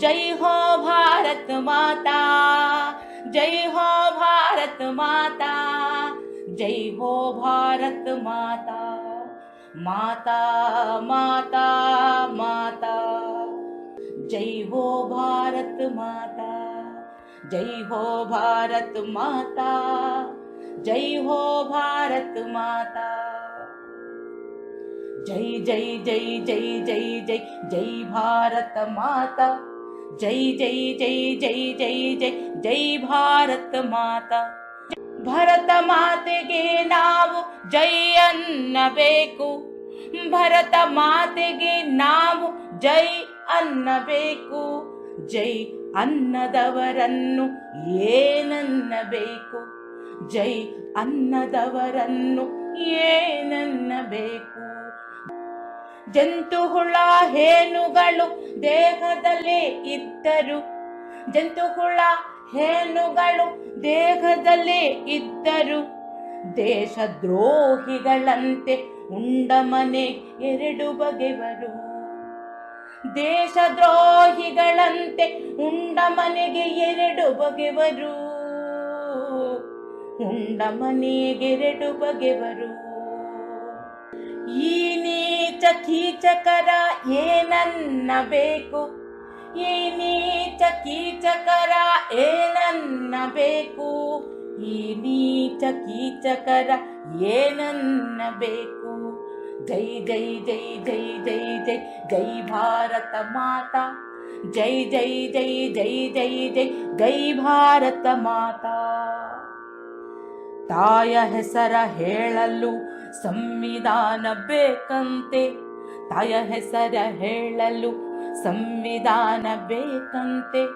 जय हो भारत माता, जय हो भारत माता, जय हो भारत माता माता माता माता, जय हो भारत माता, जय हो भारत माता, जय हो भारत माता। जय जय जय जय जय जय जय भारत माता। ಜೈ ಜೈ ಜೈ ಜೈ ಜೈ ಜೈ ಜೈ ಭಾರತ ಮಾತಾ. ಭರತ ಮಾತೆಗೆ ನಾವು ಜೈ ಅನ್ನಬೇಕು. ಭರತ ಮಾತೆಗೆ ನಾವು ಜೈ ಅನ್ನಬೇಕು. ಜೈ ಅನ್ನದವರನ್ನು ಏನನ್ನಬೇಕು. ಜೈ ಅನ್ನದವರನ್ನು ಏನನ್ನಬೇಕು. ಜಂತು ಹುಳ ಹೇನುಗಳು ದೇಹದಲ್ಲಿ ಇದ್ದರು. ಜಂತು ಹುಳ ಹೇನುಗಳು ದೇಹದಲ್ಲೇ ಇದ್ದರು. ದೇಶದ್ರೋಹಿಗಳಂತೆ ಉಂಡ ಮನೆ ಎರಡು ಬಗೆವರು. ದೇಶದ್ರೋಹಿಗಳಂತೆ ಉಂಡ ಮನೆಗೆ ಎರಡು ಬಗೆವರು. ಉಂಡ ಮನೆಗೆ ಎರಡು ಬಗೆವರು. ಈ ನೀಚ ಕೀಚಕರ ಏನನ್ನಬೇಕು ಈ ನೀಚ ಕೀಚಕರ ಏನನ್ನಬೇಕು ಈ ನೀಚ ಕೀಚಕರ ಏನನ್ನಬೇಕು ಜೈ ಜೈ ಜೈ ಜೈ ಜೈ ಜೈ ಜೈ ಭಾರತ ಮಾತಾ ಜೈ ಜೈ ಜೈ ಜೈ ಜೈ ಜೈ ಜೈ ಭಾರತ ಮಾತಾ ತಾಯ ಹೆಸರ ಹೇಳಲು ಸಂವಿಧಾನ ಬೇಕಂತೆ. ತಾಯ ಹೆಸರ ಹೇಳಲು ಸಂವಿಧಾನ ಬೇಕಂತೆ.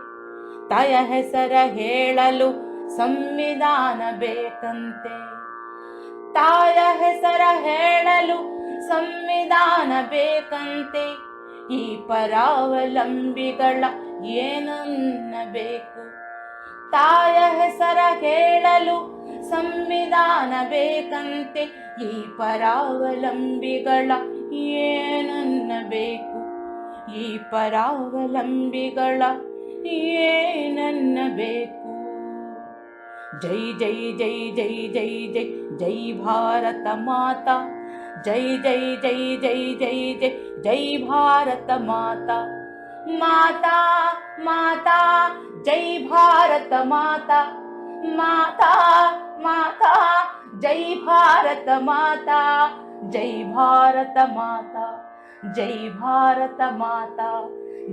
ತಾಯ ಹೆಸರ ಹೇಳಲು ಸಂವಿಧಾನ ಬೇಕಂತೆ. ತಾಯ ಹೆಸರ ಹೇಳಲು ಸಂವಿಧಾನ ಬೇಕಂತೆ. ಈ ಪರಾವಲಂಬಿಗಳ ಏನನ್ನಬೇಕು ತಾಯ ಹೆಸರ ಹೇಳಲು ಸಂವಿಧಾನ ಬೇಕಂತೆ ಈ ಪರಾವಲಂಬಿಗಳ ಏನನ್ನಬೇಕು ಈ ಪರಾವಲಂಬಿಗಳ ಏನನ್ನಬೇಕು ಜೈ ಜೈ ಜೈ ಜೈ ಜೈ ಜೈ ಜೈ ಭಾರತ ಮಾತಾ ಜೈ ಜೈ ಜೈ ಜೈ ಜೈ ಜೈ ಜೈ ಭಾರತ ಮಾತಾ ಮಾತಾ ಮಾತಾ ಜೈ ಭಾರತ ಮಾತಾ ಮಾತಾ माता जय भारत माता जय भारत माता जय भारत माता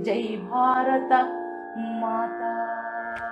जय भारत माता।